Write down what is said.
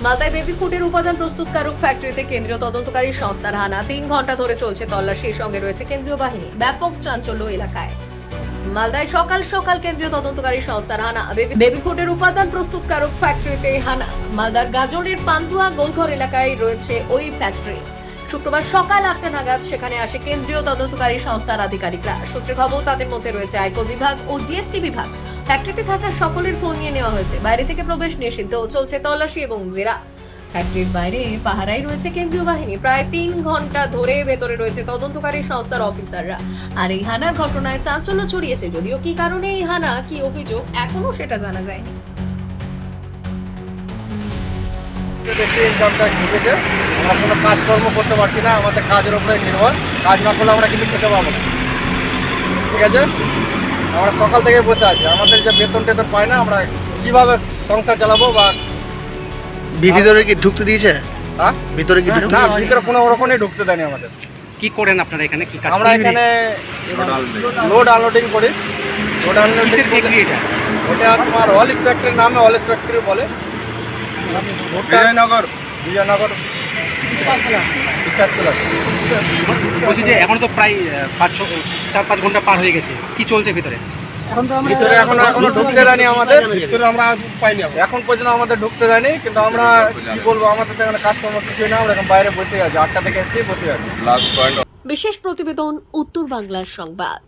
মালদায় বেবি ফুডের উপাদান প্রস্তুতকারক ফ্যাক্টরিতে কেন্দ্রীয় তদন্তকারী সংস্থার হানা তিন ঘণ্টা ধরে চলছে তল্লাশির সঙ্গে রয়েছে কেন্দ্রীয় বাহিনী। ব্যাপক চাঞ্চল্য এলাকায়। মালদায় সকাল সকাল কেন্দ্রীয় তদন্তকারী সংস্থার হানা বেবি- ফুডের উপাদান প্রস্তুতকারক ফ্যাক্টরিতে হানা। মালদার গাজলের পান্তুয়া গোলঘর এলাকায় রয়েছে ওই ফ্যাক্টরি। শুক্রবার সকাল আটটা নাগাদ সেখানে আসে কেন্দ্রীয় তদন্তকারী সংস্থার আধিকারিকরা। সূত্রে খবর, তাদের মধ্যে রয়েছে আয়কর বিভাগ ও জিএসটি বিভাগ। ফ্যাক্টরিতে থাকা সকলের ফোন নিয়ে নেওয়া হয়েছে। বাইরে থেকে প্রবেশ নিষিদ্ধ চলছে তল্লাশি এবং জেরা। ফ্যাক্টরির বাইরে পাহারাই রয়েছে কেন্দ্রীয় বাহিনী। প্রায় তিন ঘণ্টা ধরে ভেতরে রয়েছে তদন্তকারী সংস্থার অফিসাররা আর এই হানার ঘটনায় চাঞ্চল্য ছড়িয়েছে। যদিও কি কারণে এই হানা, কি অভিযোগ, এখনও সেটা জানা যায়নি। আমরা কোনো কাজকর্ম করতে পারছি না। আমাদের কাজের উপরে নির্ভর। কাজ না করলে আমরা কিছু খেতে পাবো ঠিক আছে? আমরা সকাল থেকে বসে আছি। আমাদের যে বেতন টেতন পাই না আমরা কীভাবে সংসার চালাবো বা ভিতরে কি ঢুকতে দিয়েছে? হ্যাঁ? ভিতরে কি ঢুকতে না ভিতরে কোনো রকমই ঢুকতে দেয়নি আমাদের। কি করেন আপনারা এখানে? কি কাজ আমরা এখানে লোড আনলোডিং করি। লোড আনলোডিং ফ্যাক্টরি এটা? ওটা তোমার অলিস ফ্যাক্টরির নামে অলিস ফ্যাক্টরি বলে। বিজয়নগর। বিজয়নগর। বলছি যে এখন তো প্রায় পাঁচ ছ চার পাঁচ ঘণ্টা পার হয়ে গেছে। কি চলছে ভিতরে? ভিতরে এখনও এখনও ঢুকতে দেয়নি আমাদের। ভিতরে আমরা পাইনি এখন। পর্যন্ত আমাদের ঢুকতে দেয়নি কিন্তু আমরা কি বলব আমাদের তো এখানে কাজকর্ম কিছুই না আমরা এখন বাইরে বসে আছি আটটা থেকে এসেছি বসে আছি। বিশেষ প্রতিবেদন উত্তর বাংলার সংবাদ।